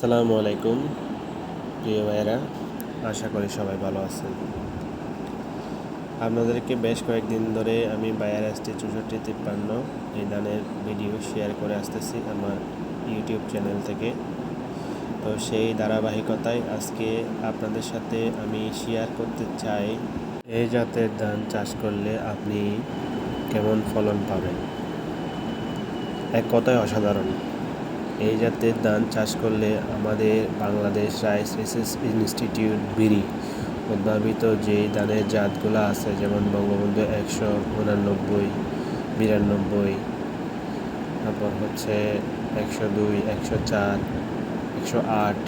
আসসালামু আলাইকুম, প্রিয় ভাইয়েরা। আশা করি সবাই ভালো আছেন। আপনাদেরকে বেশ কয়েকদিন ধরে আমি বায়ার আসছি চৌষট্টি তিপ্পান্ন এই দানের ভিডিও শেয়ার করে আসতেছি আমার ইউটিউব চ্যানেল থেকে। তো সেই ধারাবাহিকতায় আজকে আপনাদের সাথে আমি শেয়ার করতে চাই, এই জাতের ধান চাষ করলে আপনি কেমন ফলন পাবেন? এক কথায় অসাধারণ। এই জাতের ধান চাষ করলে আমাদের বাংলাদেশ রাইস রিসার্চ ইনস্টিটিউট, বিড়ি উদ্ভাবিত যে ধানের জাতগুলো আছে, যেমন বঙ্গবন্ধু একশো উনানব্বই, বিরানব্বই, তারপর হচ্ছে একশো দুই, একশো চার, একশো আট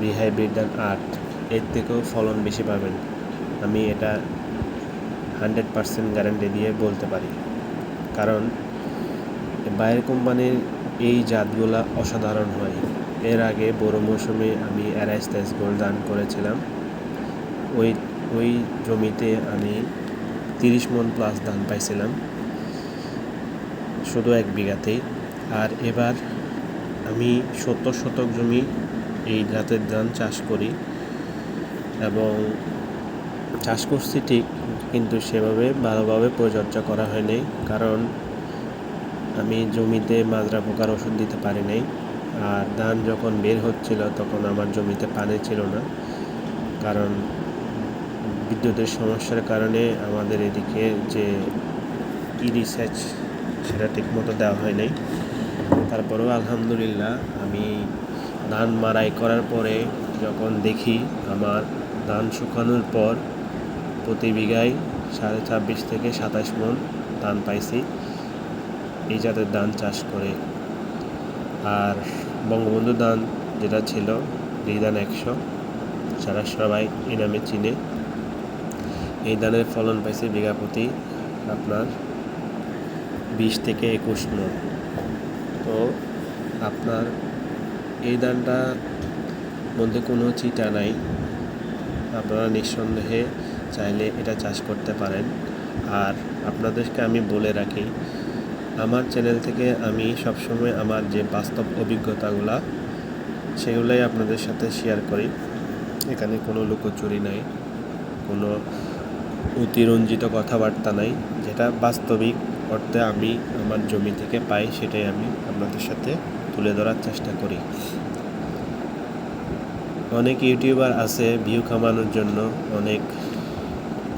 বিহাইব্রিড ধান আট। এর থেকেও ফলন বেশি পাবেন। আমি এটা হান্ড্রেড পারসেন্ট গ্যারান্টি দিয়ে বলতে পারি। কারণ বাইরের কোম্পানির এই জাতগুলা অসাধারণ হয়। এর আগে বড় মৌসুমে আমি অ্যারাইস তেস গোল দান করেছিলাম। ওই ওই জমিতে আমি তিরিশ মন প্লাস ধান পাইছিলাম। শুধু এক বিঘাতেই। আর এবার আমি সত্তর শতক জমি এই জাতের ধান চাষ করি এবং চাষ করছি ঠিক, কিন্তু সেভাবে ভালোভাবে পরিচর্যা করা হয়নি। কারণ আমি জমিতে মাজরা পোকার ওষুধ দিতে পারি নাই। আর ধান যখন বের হচ্ছিল তখন আমার জমিতে পানি ছিল না। কারণ বিদ্যুতের সমস্যার কারণে আমাদের এদিকে যে ই রিসার্চ সেটা ঠিকমতো দেওয়া হয় নাই। তারপরেও আলহামদুলিল্লাহ আমি ধান মারাই করার পরে যখন দেখি আমার ধান শুকানোর পর প্রতি বিঘায় সাড়ে ছাব্বিশ থেকে সাতাশ মন ধান পাইছি। এই জাতের ধান চাষ করে। আর বঙ্গবন্ধু ধান যেটা ছিল ধান একশো সারা সবাই এই নামে চিনে। এই ধানের ফলন পাইছে বিঘা প্রতি আপনার বিশ থেকে একুশ মন তো আপনার এই ধানটা মধ্যে কোনো চিটা নাই। আপনারা নিঃসন্দেহে চাইলে এটা চাষ করতে পারেন। আর আপনাদেরকে আমি বলে রাখি আমার চ্যানেল থেকে আমি সবসময় আমার যে বাস্তব অভিজ্ঞতাগুলা, সেগুলোই আপনাদের সাথে শেয়ার করি। এখানে কোনো লুকোচুরি নাই, কোনো অতিরঞ্জিত কথাবার্তা নাই। যেটা বাস্তবিক অর্থে আমি আমার জমি থেকে পাই, সেটাই আমি আপনাদের সাথে তুলে ধরার চেষ্টা করি। অনেক ইউটিউবার আছে ভিউ কামানোর জন্য অনেক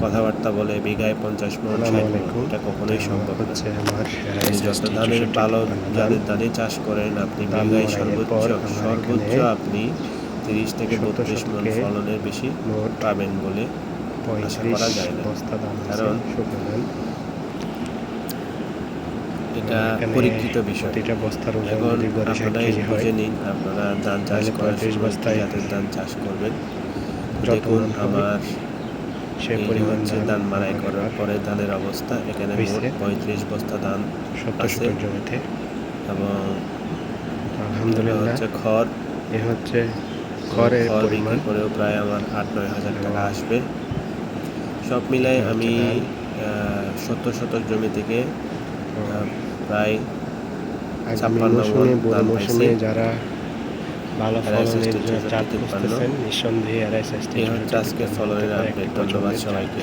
কথাবার্তা বলে বিঘায় পঞ্চাশ মন ষাট এটা কখনোই সম্ভব হচ্ছে যত ধানের ভালো যাদের ধানে চাষ করেন আপনি বিঘায় সর্বোচ্চ সর্বোচ্চ আপনি তিরিশ থেকে বত্রিশ মন ফলনের বেশি পাবেন বলে আশা করা যায় না। কারণ এটা পরীক্ষিত বিষয়। বস্তার এখন আপনারা বুঝে নিন আপনারা ধান চাষ করার বস্তায় ধান চাষ করবেন। দেখুন আমার সে পরিমাণ হচ্ছে ধান ধান মারাই করার পরে ধানের অবস্থা। এখানে পঁয়ত্রিশ বস্তা ধান সত্তর আছে। জমিতে। এবং আলহামদুলিল্লাহ। হচ্ছে খড়। এ হচ্ছে খড়ের পরিমাণ। করেও প্রায় আমার আট নয় হাজার টাকা আসবে। সব মিলাই আমি। সত্তর শতক জমি থেকে প্রায় ছাপ্পান্ন মৌসুমে যারা ভালো ফলনের তিপ্পান্ন। খুঁজতেছেন নিঃসন্দেহে এস এই হচ্ছে ফলনের আপডেট ধন্যবাদ সবাইকে